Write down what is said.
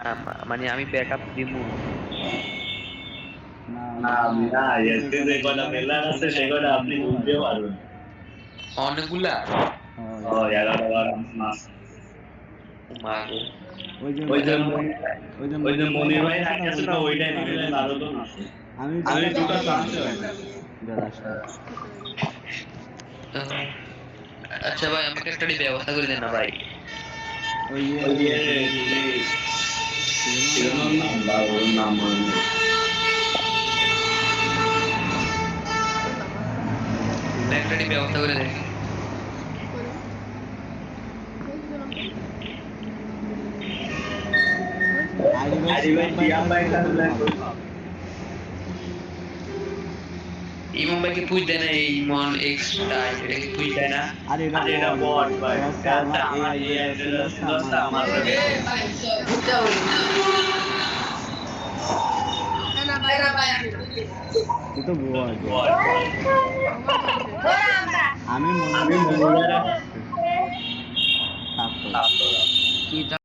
না, মানে আমি ব্যাকআপ দিমু না না এতে যে কটা মেলার আছে সে কটা আপনি বুঝতে পারবেন। অনেকগুলা? ও এগারো বার মাস মাগো। ওই যে ওই যে মনির ভাই রাখতেছে না ওইটাই নিলে আরও তো আমি আমি দুটো চান্স আহ, আচ্ছা ভাই আমাকে একটা ব্যবস্থা করে দেন না ভাই। ওই যে ওই যে নাম মনে ব্যবস্থা করে ভাই পুজ দেয় না এই ইমন এক্সট্রা এটা কি পুজ দেয় না। আরে এটা আরে এটা বট ভাই। আমার এই দোস্ত আমার তো আমি মনে আমি মনে